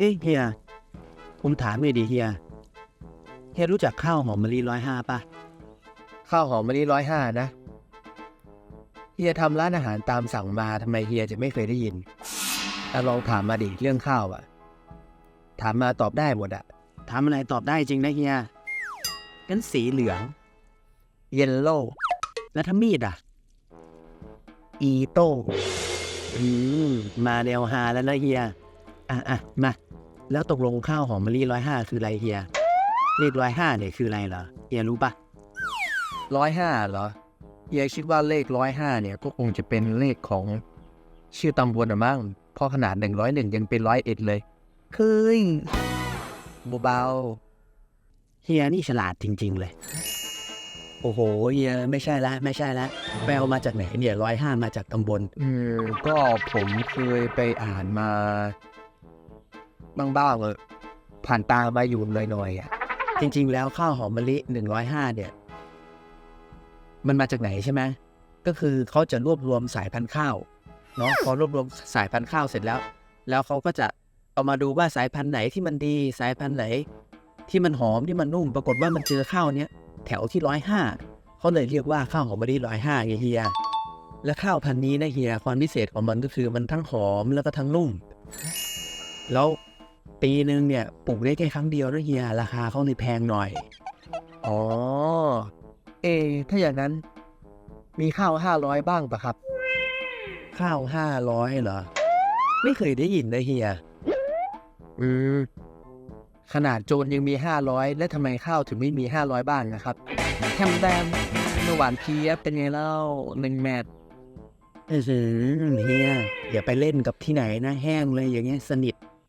เอ้ยเฮีย ผมถามเลยดิเฮีย เฮียรู้จักข้าวหอมมะลิร้อยห้าป่ะข้าวหอมมะลิร้อยห้านะ เฮียทำร้านอาหารตามสั่งมาทำไมเฮียจะไม่เคยได้ยินแต่ลองถามมาดิเรื่องข้าวอะถามมาตอบได้หมดอะถามอะไรตอบได้จริงนะเฮียงั้นสีเหลือง เยลโล่แล้วถ้ามีดอะอีโต้อืมมาแนวฮาแล้วนะเฮีย อะอะมา แล้วตกลงข้าวหอมมะลิร้อยห้าคืออะไรเฮียเลขร้อยห้าเนี่ยคืออะไรเหรอเฮียรู้ปะร้อยห้าเหรอเฮียคิดว่าเลขร้อยห้าเนี่ยก็คงจะเป็นเลขของชื่อตำบลอะมั้งเพราะขนาดหนึ่งร้อยหนึ่งยังเป็นร้อยเอ็ดเลยเฮ้ยเบาเฮียนี่ฉลาดจริง ๆ เลย โอ้โหเฮียไม่ใช่ละไม่ใช่ละแปลมาจากไหนเนี่ยร้อยห้ามาจากตำบลๆอืมก็ผมเคยไปอ่านมา บ้างๆเลยผ่านตามาอยู่หน่อยๆอะจริง ๆ แล้วข้าวหอมมะลิหนึ่งร้อยห้าเนี่ย มันมาจากไหนใช่ไหมก็คือเขาจะรวบรวมสายพันธุ์ข้าวเนาะพอรวบรวมสายพันธุ์ข้าวเสร็จแล้ว แล้วเขาก็จะเอามาดูว่าสายพันธุ์ไหนที่มันดีสายพันธุ์ไหน ที่มันหอมที่มันนุ่ม ปรากฏว่ามันเจอข้าวเนี้ยแถวที่ร้อยห้าเขาเลยเรียกว่าข้าวหอมมะลิร้อยห้าเฮียและข้าวพันธุ์นี้นะเฮียความพิเศษของมันก็คือมันทั้งหอมแล้วก็ทั้งนุ่ม แล้ว ปีหนึ่งเนี่ยปลูกได้แค่ครั้งเดียวนะเฮียราคาเขาเลยแพงหน่อย อ๋อ เอะถ้าอย่างนั้น มีข้าวห้าร้อยบ้างปะครับ ข้าวห้าร้อยเหรอ ไม่เคยได้ยินเลยเฮียอืมขนาดโจรยังมีห้าร้อยแล้วทำไมข้าวถึงไม่มีห้าร้อยบ้างนะครับแคมแดมเมื่อหวานเคียบเป็นไงเล่าหนึ่งแมตช์เออเฮียอย่าไปเล่นกับที่ไหนนะแห้งเลยอย่างเงี้ยสนิท